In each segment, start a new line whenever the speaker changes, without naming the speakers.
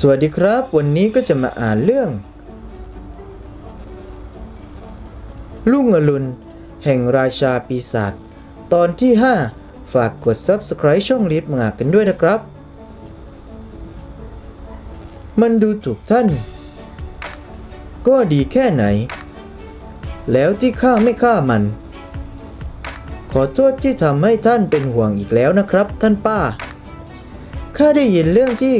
สวัสดีครับ วันนี้ก็จะมาอ่านเรื่อง ลุงอรุณ แห่งราชาปีศาจตอนที่ 5 ฝากกด Subscribe ช่องลิฟต์มงากันด้วยนะครับ มันดูถูกท่าน ก็ดีแค่ไหน แล้วที่ข้าไม่ฆ่ามัน ขอโทษที่ทำให้ท่านเป็นห่วงอีกแล้วนะครับ ท่านป้าข้าได้ยินเรื่องที่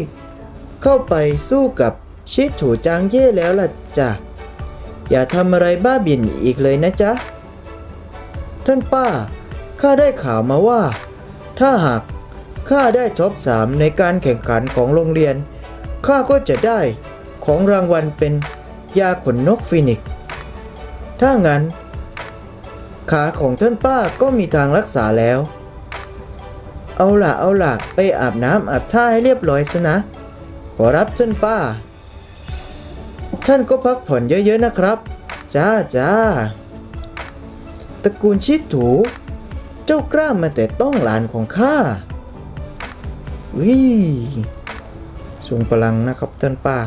เข้าไปสู้กับชิถูจางเย่แล้วล่ะจ้ะ อย่าทำอะไรบ้าบิ่นอีกเลยนะจ๊ะ ท่านป้า ข้าได้ข่าวมาว่า ถ้าหากข้าได้ท็อปสามในการแข่งขันของโรงเรียน ข้าก็จะได้ของรางวัลเป็นยาขนนกฟินิก ถ้างั้น ขาของท่านป้าก็มีทางรักษาแล้ว เอาล่ะ เอาล่ะ ไปอาบน้ำอาบท่าให้เรียบร้อยซะนะ ขอรับท่านป้า ท่านก็พักผ่อนเยอะๆนะครับ จ้าจ้าตระกูลชิดถู เจ้ากล้ามาแต่ต้องหลานของข้าวิทรงพลังนะครับท่านป้า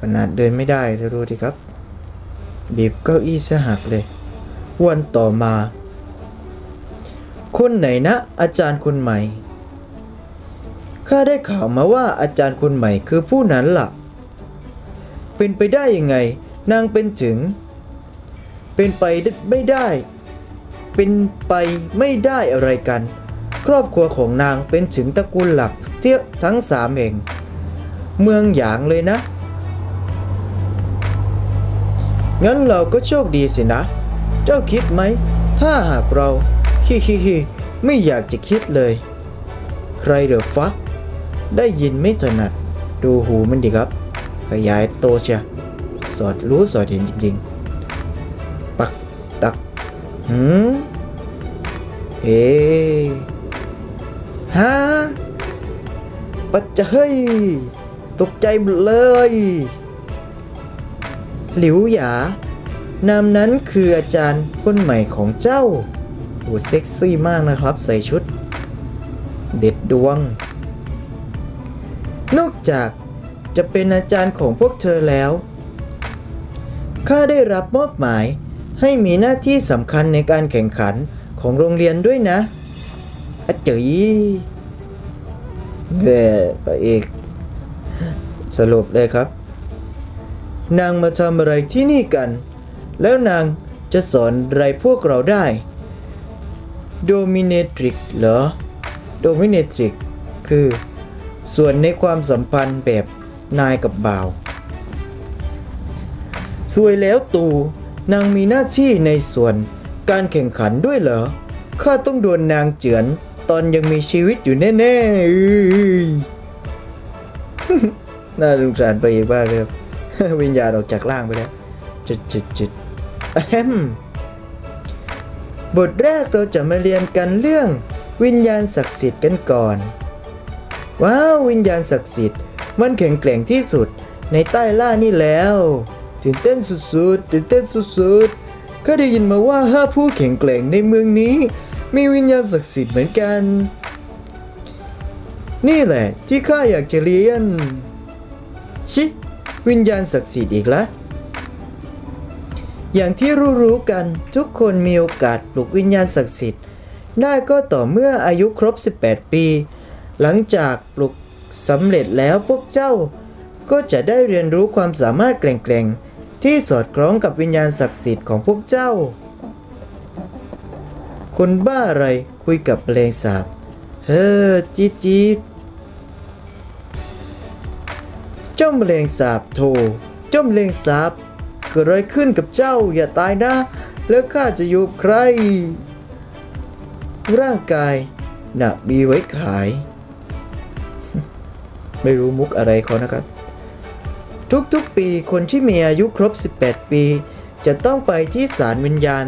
ขนาดเดินไม่ได้เลยดูดิครับ บีบเก้าอี้ซะหักเลย วันต่อมา คนไหนนะ อาจารย์คนใหม่ ข้าได้ข่าวมาว่าอาจารย์คนใหม่คือผู้นั้นล่ะ เป็นไปได้ยังไง นางเป็นถึง เป็นไปไม่ได้ เป็นไปไม่ได้อะไรกัน ครอบครัวของนางเป็นถึงตระกูลหลักเทียทั้งสามแห่ง เมืองหยางเลยนะ งั้นเราก็โชคดีสินะ เจ้าคิดไหม ถ้าหากเรา ฮิฮิฮิไม่อยากจะคิดเลย ใครเดอฟัก ได้ยินไม่ถนัด ดูหูมันดีครับ ขยายโตเชียสอดรู้สอดเห็นจริงๆ ปักตักหืมเฮ้ฮะปัจจะเฮ้ยตกใจหมดเลย หลิวหยานามนั้นคืออาจารย์คนใหม่ของเจ้าโหเซ็กซี่มากนะครับใส่ชุด เด็ดดวง นอกจากจะเป็นอาจารย์ของพวกเธอแล้ว ข้าได้รับมอบหมายให้มีหน้าที่สำคัญในการแข่งขันของโรงเรียนด้วยนะอาเจ๋ยแย่พระเอกสรุปเลยครับ นางมาทำอะไรที่นี่กัน แล้วนางจะสอนอะไรพวกเราได้ โดมิเนตริกเหรอ โดมิเนตริกคือ ส่วนในความสัมพันธ์แบบนายกับบ่าวสวยแล้วตูนางมีหน้าที่ในส่วนการแข่งขันด้วยเหรอ ข้าต้องโดนนางเจือน ตอนยังมีชีวิตอยู่แน่ๆ น่าสงสารไปอีกบ้างเลยครับ วิญญาณออกจากร่างไปแล้ว จุดจุดจุดอะแฮมบทแรกเราจะมาเรียนกันเรื่องวิญญาณศักดิ์สิทธิ์กันก่อน ว้าววิญญาณศักดิ์สิทธิ์ มันแข็งแกร่งที่สุดในใต้ล่านี่แล้วตื่นเต้นสุดๆตื่นเต้นสุดๆข้าได้ยินมาว่าห้าผู้แข็งแกร่งในเมืองนี้ มีวิญญาณศักดิ์สิทธิ์เหมือนกัน นี่แหละที่ข้าอยากจะเรียน ชิ วิญญาณศักดิ์สิทธิ์อีกล้วอย่างที่รู้ๆกันทุกคนมีโอกาสปลุกวิญญาณศักดิ์สิทธิ์ได้ก็ต่อเมื่ออายุครบ 18 ปี หลังจากปลุกสำเร็จแล้วพวกเจ้า ก็จะได้เรียนรู้ความสามารถแกร่งๆ ที่สอดคล้องกับวิญญาณศักดิ์สิทธิ์ของพวกเจ้า คนบ้าอะไรคุยกับแมลงสาบเฮ้อจี๊ดจี๊ดเจ้าแมลงสาบโทเจ้าแมลงสาบเกิดอะไรขึ้นกับเจ้าอย่าตายนะ แล้วข้าจะอยู่กับใคร ร่างกายหนักมีไว้ขาย ไม่รู้มุกอะไรเขานะครับ ทุกๆปีคนที่มีอายุครบ 18 ปี จะต้องไปที่ศาลวิญญาณ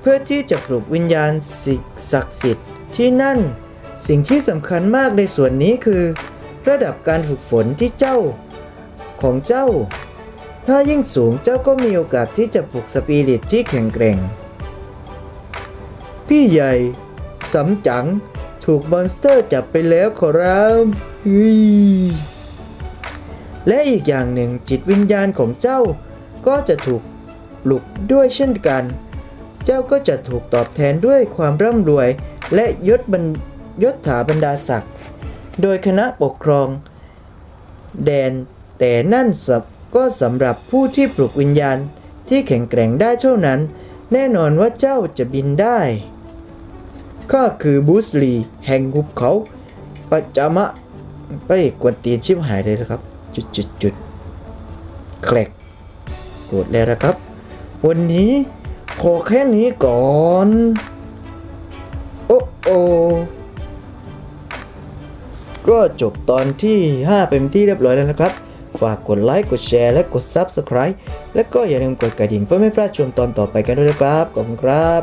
เพื่อที่จะปลุกวิญญาณศักดิ์สิทธิ์ที่นั่น สิ่งที่สำคัญมากในส่วนนี้คือ ระดับการฝึกฝนที่เจ้าของเจ้า ถ้ายิ่งสูงเจ้าก็มีโอกาสที่จะปลุกสปิริตที่แข็งแกร่ง พี่ใหญ่สำจังถูกมอนสเตอร์จับไปแล้วขอรับ เฮ้ยและอีกอย่างหนึ่งจิตวิญญาณของเจ้า ก็จะถูกปลุกด้วยเช่นกัน เจ้าก็จะถูกตอบแทนด้วยความร่ำรวย และยศบรรยศถาบรรดาศักดิ์โดยคณะปกครอง แดนแต่นั่นสับก็สำหรับผู้ที่ปลุกวิญญาณที่แข็งแกร่งได้เท่านั้น แน่นอนว่าเจ้าจะบินได้ข้าคือบูสลีแห่งหุบเขาปัจจามะ ไปกวนตีนชิบหายเลยนะครับ จุดจุดจุดแคลกโกรธแล้วนะครับ วันนี้ขอแค่นี้ก่อน โอ้โอก็จบตอนที่ 5 เป็นที่เรียบร้อยแล้วนะครับ ฝากกดไลค์ กดแชร์และกด Subscribe และก็อย่าลืมกดกระดิ่งเพื่อไม่พลาดชมตอนต่อไปกันด้วยนะครับ ขอบคุณครับ